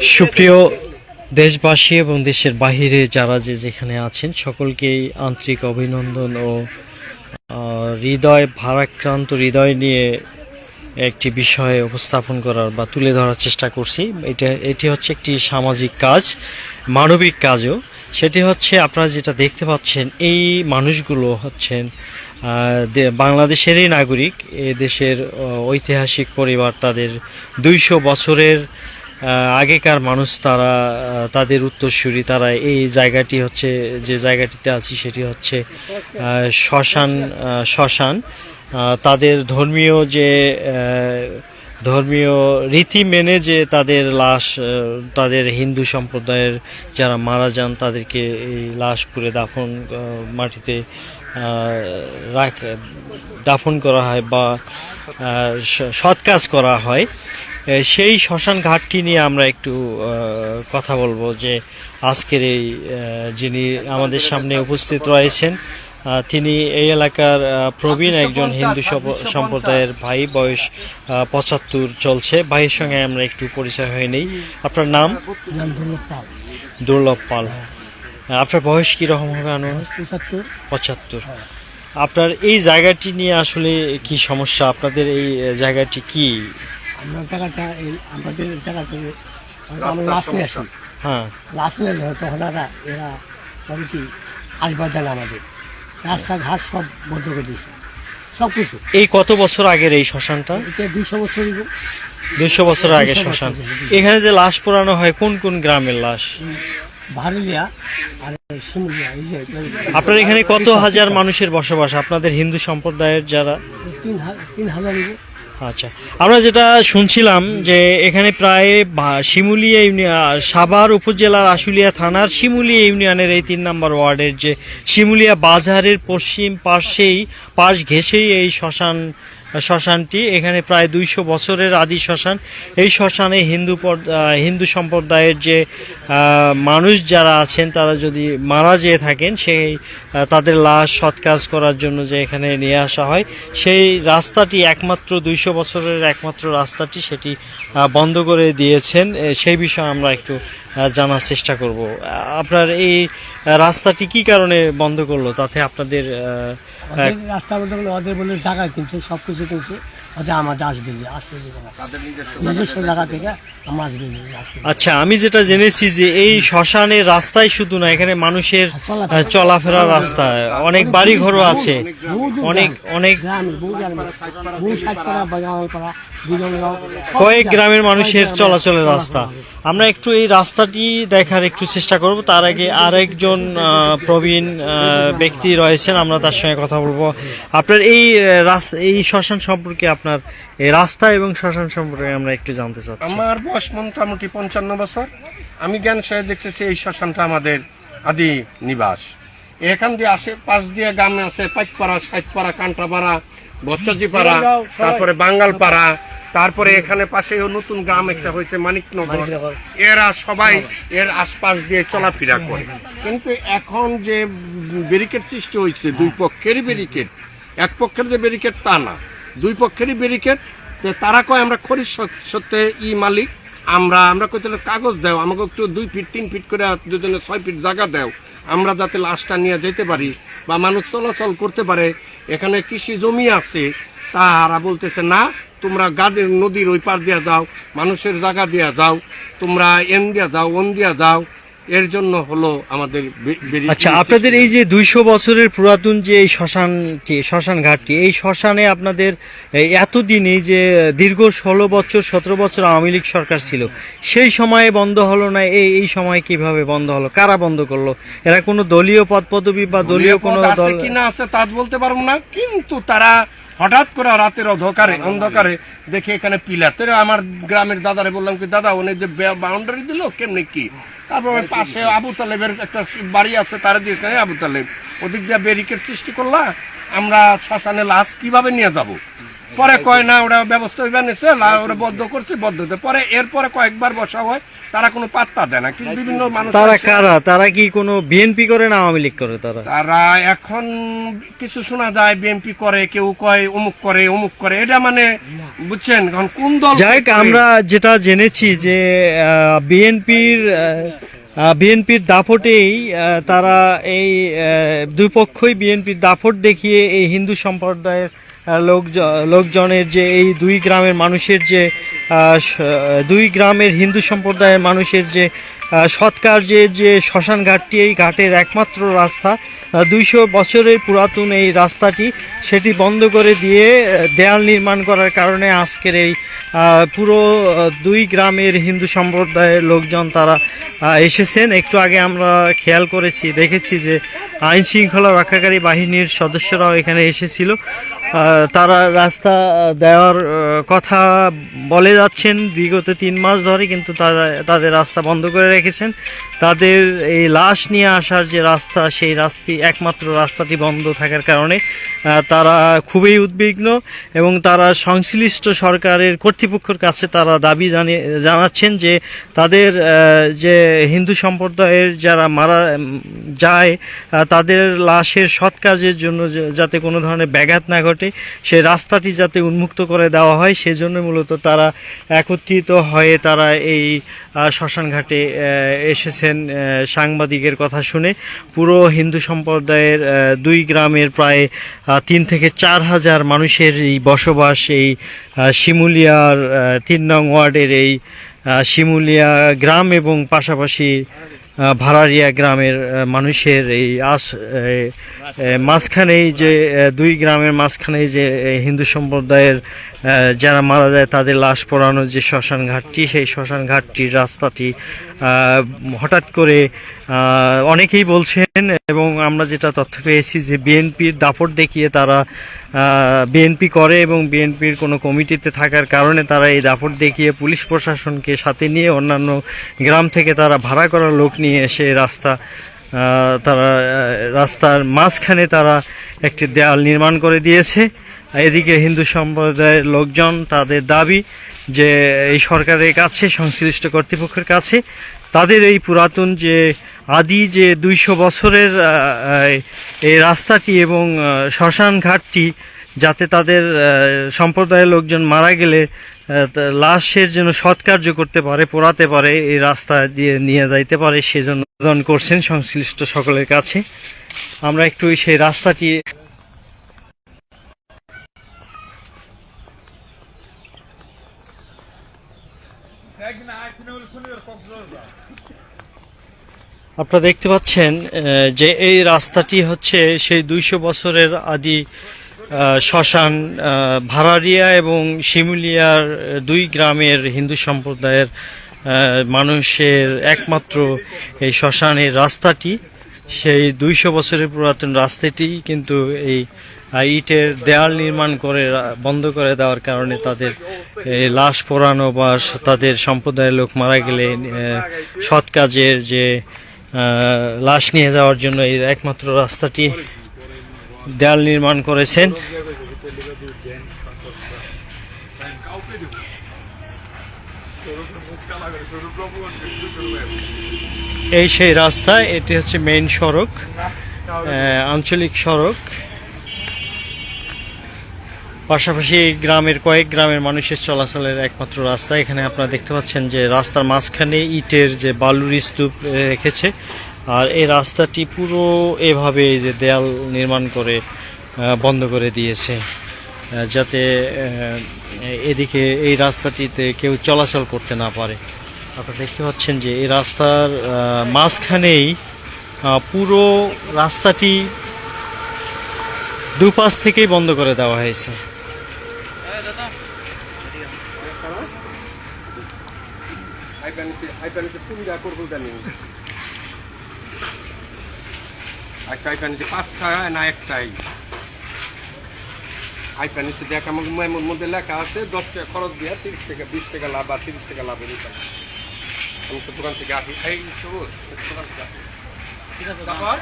সুপ্রিয় দেশবাসী এবং দেশের বাহিরে যারা যে যেখানে আছেন, সকলকেই আন্তরিক অভিনন্দন ও হৃদয় ভারাক্রান্ত হৃদয় নিয়ে একটি বিষয়ে উপস্থাপন করার বা তুলে ধরার চেষ্টা করছি। এটা, এটি হচ্ছে একটি সামাজিক কাজ, মানবিক কাজও। সেটি হচ্ছে আপনারা যেটা দেখতে পাচ্ছেন, এই মানুষগুলো হচ্ছেন বাংলাদেশেরই নাগরিক। এ দেশের, ঐতিহাসিক পরিবার তাদের দুইশো বছরের আগেকার মানুষ তারা তাদের উত্তরসূরি, তারা এই জায়গাটি হচ্ছে, যে জায়গাটিতে আছি সেটি হচ্ছে শ্মশান শ্মশান। তাদের ধর্মীয় যে ধর্মীয় রীতি মেনে যে তাদের লাশ তাদের হিন্দু সম্প্রদায়ের যারা মারা যান, তাদেরকে এই লাশ পুড়ে দাফন মাটিতে রাখ, দাফন করা হয় বা সৎ কাজ করা হয়। সেই শ্মশান ঘাটটি নিয়ে আমরা একটু কথা বলব যে আজকের এই যিনি আমাদের সামনে উপস্থিত রয়েছেন তিনি এই এলাকার প্রবীণ একজন হিন্দু সম্প্রদায়ের ভাই বয়স পঁচাত্তর চলছে। ভাইয়ের সঙ্গে আমরা একটু পরিচয় হয়ে নেই। আপনার নাম? দুর্লভ পাল। আপনার বয়স কীরকম হবে আনুমানিক পঁচাত্তর। পঁচাত্তর। আপনার এই জায়গাটি নিয়ে আসলে কি সমস্যা? আপনাদের এই জায়গাটি কি? আমরা জায়গাটা এই আমাদের জায়গা থেকে আমরা লাশ নিয়ে আসি হ্যাঁ। লাশ নিয়ে আসি তখন এরা এরা মানে কি আসবার জানে আমাদের। রাস্তাঘাট সব বন্ধ করে দিয়েছে। সব কিছু। এই কত বছর আগের এই শ্মশানটা? এটা দুইশো বছর দুশো বছর আগে শ্মশান। এখানে যে লাশ পোড়ানো হয় কোন কোন গ্রামের লাশ? ভারলিয়া আর শিমুলিয়া এই যে আপনার এখানে কত হাজার মানুষের বসবাস? আপনাদের হিন্দু সম্প্রদায়ের যারা? তিন হা- তিন হাজার। আচ্ছা আমরা যেটা শুনছিলাম যে এখানে প্রায় শিমুলিয়া ইউনিয়ন সাভার উপজেলার আশুলিয়া থানার শিমুলিয়া ইউনিয়নের এই তিন নম্বর ওয়ার্ডের যে শিমুলিয়া বাজারের পশ্চিম পার্শ্বেই, পাশ ঘেঁষেই এই শ্মশান শ্মশানটি। এখানে প্রায় দুইশো বছরের আদি শ্মশান। এই শ্মশানে হিন্দু হিন্দু সম্প্রদায়ের যে মানুষ যারা আছেন, তারা যদি মারা যেয়ে থাকেন, সেই তাদের লাশ সৎকাজ করার জন্য যে এখানে নিয়ে আসা হয়, সেই রাস্তাটি একমাত্র দুইশো বছরের একমাত্র রাস্তাটি, সেটি বন্ধ করে দিয়েছেন। সেই বিষয়ে আমরা একটু জানার চেষ্টা করব। আপনার এই রাস্তাটি কি কারণে বন্ধ করল? তাতে আপনাদের রাস্তা বলতে গেলে ওদের বলে জায়গা কিনছে সব কিছু কিনছে। ওদের আমাদের আসবে আসবে নিজস্ব জায়গা থেকে আমার আসবে আচ্ছা আমি যেটা জেনেছি যে এই শ্মশানের রাস্তায় শুধু না এখানে মানুষের আহ, চলাফেরার রাস্তা। অনেক বাড়ি ঘরও আছে। অনেক অনেক কয়েক গ্রামের মানুষের চলাচলের রাস্তা। আমরা একটু এই রাস্তাটি দেখার একটু চেষ্টা করব। তার আগে আরেকজন আহ, প্রবীণ ব্যক্তি রয়েছেন আমরা তার সঙ্গে কথা বলব। আপনার এই এই শ্মশান সম্পর্কে আপনার এই রাস্তা এবং শ্মশান সম্পর্কে আমরা একটু জানতে চাচ্ছি। আমার বয়স মোটামুটি পঞ্চান্ন বছর। আমি জ্ঞান সাহেব দেখতেছি এই শ্মশানটা আমাদের আদি নিবাস। এখান দিয়ে আসে পাশ দিয়ে গ্রামে আছে পাইকপাড়া সাইতপাড়া কান্টাপাড়া বচ্চাজিপাড়া তারপরে বাঙ্গালপাড়া তারপরে এখানে পাশে নতুন গ্রাম একটা হয়েছে মানিকনগর। এরা সবাই এর আশপাশ দিয়ে চলাফেরা করে। কিন্তু এখন যে ব্যারিকেড সৃষ্টি হয়েছে দুই পক্ষেরই ব্যারিকেড এক পক্ষের যে ব্যারিকেড তা না। দুই পক্ষেরই ব্যারিকেড তারা কয় আমরা খরিদ সত- সত্ত্বে ই মালিক আমরা আমরা কইতে কাগজ দাও আমাকে একটু দুই ফিট তিন ফিট করে দুজনে ছয় ফিট জায়গা দাও আমরা যাতে লাশটা নিয়ে যেতে পারি বা মানুষ চলাচল করতে পারে এখানে কৃষি জমি আছে তারা বলতেছে না তোমরা গাদের নদীর ওই পার দিয়া যাও মানুষের জায়গা দিয়া যাও তোমরা এন দিয়া যাও ওন দিয়া যাও এর জন্য হলো আমাদের আচ্ছা আপনাদের এই যে দুইশো বছরের পুরাতন যে এই শ্মশানটি শ্মশান ঘাটটি এই শ্মশানে আপনাদের এতদিন এই যে দীর্ঘ ষোলো বছর সতেরো বছর আওয়ামী লীগ সরকার ছিল সেই সময়ে বন্ধ হলো না? এই এই সময় কীভাবে বন্ধ হলো? কারা বন্ধ করল? এরা কোনো দলীয় পদ পদবি বা দলীয় কোনো দল কিনা আছে তা বলতে পারব না কিন্তু তারা হঠাৎ করে রাতের অধকারে অন্ধকারে দেখে এখানে পিলার। তো আমার গ্রামের দাদারে বললাম কি, দাদা, উনি যে বাউন্ডারি দিল, কেমনি কি? তারপর পাশে আবু তালেবের একটা বাড়ি আছে, তার দিয়ে আবু তালেব, ওদিক দিয়ে ব্যারিকেড সৃষ্টি করলা, আমরা শ্মশানে লাশ কীভাবে নিয়ে যাব? পরে কয় না ওরা ব্যবস্থা হইবা নিছে ওরা বদ্ধ করছে বদ্ধতে পরে এরপরে কয়েকবার বসা হয় তারা কোনো পাত্তা দেয় না। কিন্তু বিভিন্ন মানুষ তারা কারা তারা কি কোনো বিএনপি করে না আওয়ামী লীগ করে তারা? তারা এখন কিছু শোনা যায় বিএনপি করে কেউ কয় অমুক করে অমুক করে। এটা মানে বুঝছেন এখন কোন দল যাই আমরা যেটা জেনেছি যে বিএনপির বিএনপির দাপটেই তারা এই দুই পক্ষই বিএনপির দাপট দেখিয়ে এই হিন্দু সম্প্রদায়ের লোকজনের যে এই দুই গ্রামের মানুষের যে দুই গ্রামের হিন্দু সম্প্রদায়ের মানুষের যে সৎকার্যের যে শ্মশান ঘাটটি, এই ঘাটের একমাত্র রাস্তা দুইশো বছরের পুরাতন এই রাস্তাটি, সেটি বন্ধ করে দিয়ে দেয়াল নির্মাণ করার কারণে আজকের এই পুরো দুই গ্রামের হিন্দু সম্প্রদায়ের লোকজন তারা এসেছেন। একটু আগে আমরা খেয়াল করেছি, দেখেছি যে আইন শৃঙ্খলা রক্ষাকারী বাহিনীর সদস্যরাও এখানে এসেছিল। তারা রাস্তা দেওয়ার কথা বলে যাচ্ছেন। বিগত তিন মাস ধরে কিন্তু তারা, তাদের রাস্তা বন্ধ করে রেখেছেন। তাদের এই লাশ নিয়ে আসার যে রাস্তা, সেই রাস্তি, একমাত্র রাস্তাটি বন্ধ থাকার কারণে তারা খুবই উদ্বিগ্ন এবং তারা সংশ্লিষ্ট সরকারের কর্তৃপক্ষের কাছে তারা দাবি জানিয়ে, জানাচ্ছেন যে তাদের যে হিন্দু সম্প্রদায়ের যারা মারা, যায় তাদের লাশের সৎ কাজের জন্য যাতে কোনো ধরনের ব্যাঘাত না ঘটে। সেই রাস্তাটি যাতে উন্মুক্ত করে দেওয়া হয় সেজন্য মূলত তারা একত্রিত হয়ে তারা এই আহ, শ্মশান ঘাটে এসেছেন সাংবাদিকের কথা শুনে। পুরো হিন্দু সম্প্রদায়ের দুই গ্রামের প্রায় তিন থেকে চার হাজার মানুষের এই বসবাস এই শিমুলিয়ার তিন নং ওয়ার্ডের এই শিমুলিয়া গ্রাম এবং পাশাপাশি ভাড়ারিয়া গ্রামের মানুষের এই আস মাঝখানেই যে দুই গ্রামের মাঝখানেই যে হিন্দু সম্প্রদায়ের যারা মারা যায় তাদের লাশ পড়ানোর যে শ্মশান ঘাটটি সেই শ্মশান ঘাটটির রাস্তাটি হঠাৎ করে অনেকেই বলছেন এবং আমরা যেটা তথ্য পেয়েছি যে বিএনপির দাপট দেখিয়ে তারা বিএনপি করে এবং বিএনপির কোনো কমিটিতে থাকার কারণে তারা এই দাপট দেখিয়ে পুলিশ প্রশাসনকে সাথে নিয়ে অন্যান্য গ্রাম থেকে তারা ভাড়া করা লোক নিয়ে এসে রাস্তা তারা রাস্তার মাঝখানে তারা একটি দেয়াল নির্মাণ করে দিয়েছে। এদিকে হিন্দু সম্প্রদায়ের লোকজন তাদের দাবি যে এই সরকারের কাছে, সংশ্লিষ্ট কর্তৃপক্ষের কাছে তাদের এই পুরাতন যে আদি যে দুইশো বছরের এই রাস্তাটি এবং শ্মশান ঘাটটি, যাতে তাদের সম্প্রদায়ের লোকজন মারা গেলে লাশের জন্য সৎকার্য করতে পারে, পোড়াতে পারে, এই রাস্তা দিয়ে নিয়ে যাইতে পারে, সেজন্য করছেন সংশ্লিষ্ট সকলের কাছে। আমরা একটু সেই রাস্তাটি আপনারা দেখতে পাচ্ছেন যে এই রাস্তাটি হচ্ছে সেই দুইশো বছরের আদি শ্মশান ভাড়ারিয়া এবং শিমুলিয়ার দুই গ্রামের হিন্দু সম্প্রদায়ের মানুষের একমাত্র এই শ্মশানের রাস্তাটি। সেই দুইশো বছরের পুরাতন রাস্তাটি কিন্তু এই ইটের দেয়াল নির্মাণ করে, বন্ধ করে দেওয়ার কারণে তাদের লাশ পোড়ানো বা তাদের সম্প্রদায়ের লোক মারা গেলে সৎ কাজের যে লাশ নিয়ে যাওয়ার জন্য এই একমাত্র রাস্তাটি দেয়াল নির্মাণ করেছেন। এই সেই রাস্তা, এটি হচ্ছে মেইন সড়ক আঞ্চলিক সড়ক। পাশাপাশি গ্রামের কয়েক গ্রামের মানুষের চলাচলের একমাত্র রাস্তা। এখানে আপনারা দেখতে পাচ্ছেন যে রাস্তার মাঝখানে ইটের যে বালুর স্তূপ রেখেছে, আর এই রাস্তাটি পুরো এভাবে যে দেয়াল নির্মাণ করে বন্ধ করে দিয়েছে যাতে এদিকে এই রাস্তাটিতে কেউ চলাচল করতে না পারে। আপনারা দেখতে পাচ্ছেন যে এই রাস্তার মাঝখানেই পুরো রাস্তাটি দুপাশ থেকেই বন্ধ করে দেওয়া হয়েছে। আচ্ছা পাঁচটা না একটাই দেখ আমার মধ্যে লেখা আছে দশ টাকা খরচ দিয়ে তিরিশ টাকা বিশ টাকা লাভ আর তিরিশ টাকা লাভের আমি তো দোকান থেকে আসি। এই সবুজ দোকান থেকে আসি। তারপর?